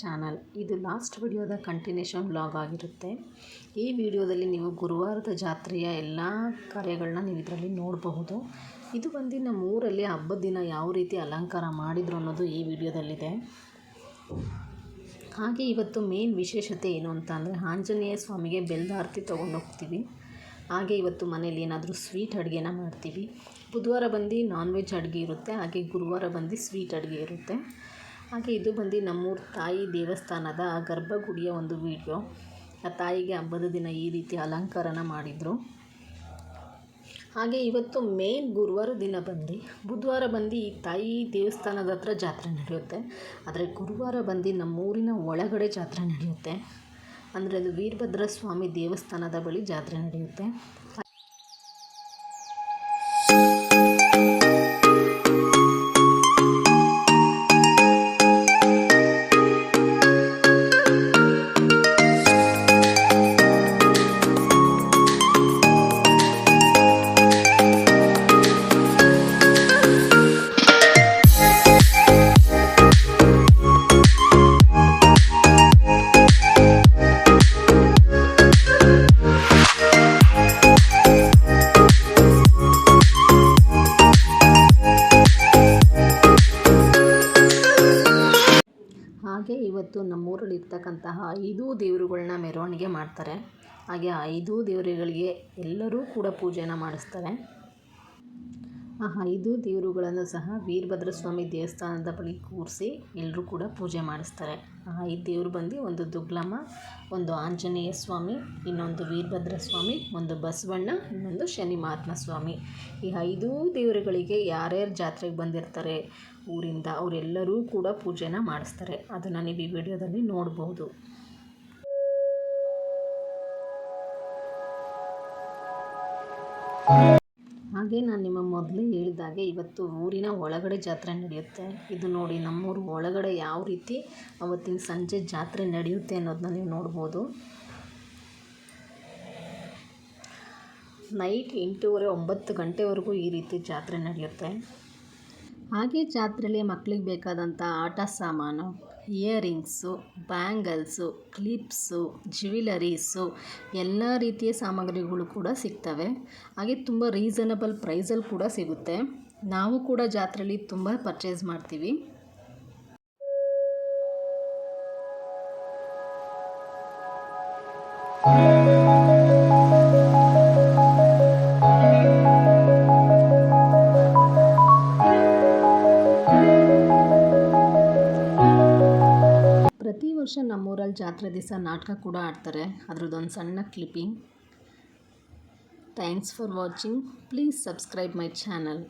Channel. ಇದು last ವಿಡಿಯೋದ continuation vlog ಆಗಿರುತ್ತೆ. ಈ ವಿಡಿಯೋದಲ್ಲಿ ನೀವು ಗುರುವಾರದ ಜಾತ್ರೆಯ ಎಲ್ಲ ಕಾರ್ಯಗಳನ್ನ ನೀವು ಇದರಲ್ಲಿ ನೋಡಬಹುದು. ಇದು ಬಂದು ನಮ್ಮ ಊರಲ್ಲಿ ಹಬ್ಬದ ದಿನ ಯಾವ ರೀತಿ ಅಲಂಕಾರ ಮಾಡಿದ್ರು ಅನ್ನೋದು ಈ ವಿಡಿಯೋದಲ್ಲಿದೆ. ಹಾಗೆ ಇವತ್ತು ಮೇನ್ ವಿಶೇಷತೆ ಏನು ಅಂತ ಅಂದರೆ ಆಂಜನೇಯ ಸ್ವಾಮಿಗೆ ಬೆಲ್ಲದ ಆರತಿ ತೊಗೊಂಡು ಹೋಗ್ತೀವಿ. ಹಾಗೆ ಇವತ್ತು ಮನೇಲಿ ಏನಾದರೂ ಸ್ವೀಟ್ ಅಡುಗೆನ ಮಾಡ್ತೀವಿ. ಬುಧವಾರ ಬಂದು ನಾನ್ ವೆಜ್ ಅಡುಗೆ ಇರುತ್ತೆ. ಹಾಗೆ ಗುರುವಾರ ಬಂದು ಸ್ವೀಟ್ ಅಡುಗೆ ಇರುತ್ತೆ. ಹಾಗೆ ಇದು ಬಂದು ನಮ್ಮೂರ ತಾಯಿ ದೇವಸ್ಥಾನದ ಗರ್ಭಗುಡಿಯ ಒಂದು ವಿಡಿಯೋ. ಆ ತಾಯಿಗೆ ಹಬ್ಬದ ದಿನ ಈ ರೀತಿ ಅಲಂಕಾರನ ಮಾಡಿದರು. ಹಾಗೆ ಇವತ್ತು ಮೇನ್ ಗುರುವಾರ ದಿನ ಬಂದು, ಬುಧವಾರ ಬಂದು ಈ ತಾಯಿ ದೇವಸ್ಥಾನದ ಹತ್ರ ಜಾತ್ರೆ ನಡೆಯುತ್ತೆ. ಆದರೆ ಗುರುವಾರ ಬಂದು ನಮ್ಮೂರಿನ ಒಳಗಡೆ ಜಾತ್ರೆ ನಡೆಯುತ್ತೆ. ಅಂದರೆ ಅದು ವೀರಭದ್ರ ಸ್ವಾಮಿ ದೇವಸ್ಥಾನದ ಬಳಿ ಜಾತ್ರೆ ನಡೆಯುತ್ತೆ. ಇವತ್ತು ನಮ್ಮೂರಲ್ಲಿ ಇರ್ತಕ್ಕಂತಹ ಐದೂ ದೇವರುಗಳನ್ನ ಮೆರವಣಿಗೆ ಮಾಡ್ತಾರೆ. ಹಾಗೆ ಆ ಐದೂ ದೇವರುಗಳಿಗೆ ಎಲ್ಲರೂ ಕೂಡ ಪೂಜೆನ ಮಾಡಿಸ್ತಾರೆ. ಆ ಐದು ದೇವರುಗಳನ್ನು ಸಹ ವೀರಭದ್ರ ಸ್ವಾಮಿ ದೇವಸ್ಥಾನದ ಬಳಿ ಕೂರಿಸಿ ಎಲ್ಲರೂ ಕೂಡ ಪೂಜೆ ಮಾಡಿಸ್ತಾರೆ. ಆ ಐದು ದೇವರು ಬಂದು ಒಂದು ದುಗ್ಲಮ್ಮ, ಒಂದು ಆಂಜನೇಯ ಸ್ವಾಮಿ, ಇನ್ನೊಂದು ವೀರಭದ್ರ ಸ್ವಾಮಿ ಒಂದು ಬಸವಣ್ಣ, ಇನ್ನೊಂದು ಶನಿ ಮಹಾತ್ಮ ಸ್ವಾಮಿ. ಈ ಐದೂ ದೇವರುಗಳಿಗೆ ಯಾರ್ಯಾರು ಜಾತ್ರೆಗೆ ಬಂದಿರ್ತಾರೆ, ಊರಿಂದ ಅವರೆಲ್ಲರೂ ಕೂಡ ಪೂಜೆನ ಮಾಡಿಸ್ತಾರೆ. ಅದನ್ನು ನೀವು ಈ ವಿಡಿಯೋದಲ್ಲಿ ನೋಡ್ಬೋದು. ಹಾಗೆ ನಾನು ನಿಮ್ಮ ಮೊದಲೇ ಹೇಳಿದಾಗೆ ಇವತ್ತು ಊರಿನ ಒಳಗಡೆ ಜಾತ್ರೆ ನಡೆಯುತ್ತೆ. ಇದು ನೋಡಿ ನಮ್ಮೂರು ಒಳಗಡೆ ಯಾವ ರೀತಿ ಅವತ್ತಿನ ಸಂಜೆ ಜಾತ್ರೆ ನಡೆಯುತ್ತೆ ಅನ್ನೋದನ್ನ ನೀವು ನೋಡ್ಬೋದು. ನೈಟ್ ಎಂಟೂವರೆ ಒಂಬತ್ತು ಗಂಟೆವರೆಗೂ ಈ ರೀತಿ ಜಾತ್ರೆ ನಡೆಯುತ್ತೆ. ಹಾಗೆ ಜಾತ್ರೆಯಲ್ಲಿ ಮಕ್ಕಳಿಗೆ ಬೇಕಾದಂಥ ಆಟ ಸಾಮಾನು ಇಯರಿಂಗ್ಸು, ಬ್ಯಾಂಗಲ್ಸು, ಕ್ಲಿಪ್ಸು, ಜ್ಯುವೆಲರೀಸು ಎಲ್ಲ ರೀತಿಯ ಸಾಮಗ್ರಿಗಳು ಕೂಡ ಸಿಗ್ತವೆ. ಹಾಗೆ ತುಂಬ ರೀಸನಬಲ್ ಪ್ರೈಸಲ್ಲಿ ಕೂಡ ಸಿಗುತ್ತೆ. ನಾವು ಕೂಡ ಜಾತ್ರೆಯಲ್ಲಿ ತುಂಬ ಪರ್ಚೇಸ್ ಮಾಡ್ತೀವಿ. ಪ್ರತಿ ವರ್ಷ ನಮ್ಮೂರಲ್ಲಿ ಜಾತ್ರೆ ದಿವಸ ನಾಟಕ ಕೂಡ ಆಡ್ತಾರೆ. ಅದ್ರದ್ದೊಂದು ಸಣ್ಣ clipping thanks for watching please subscribe my channel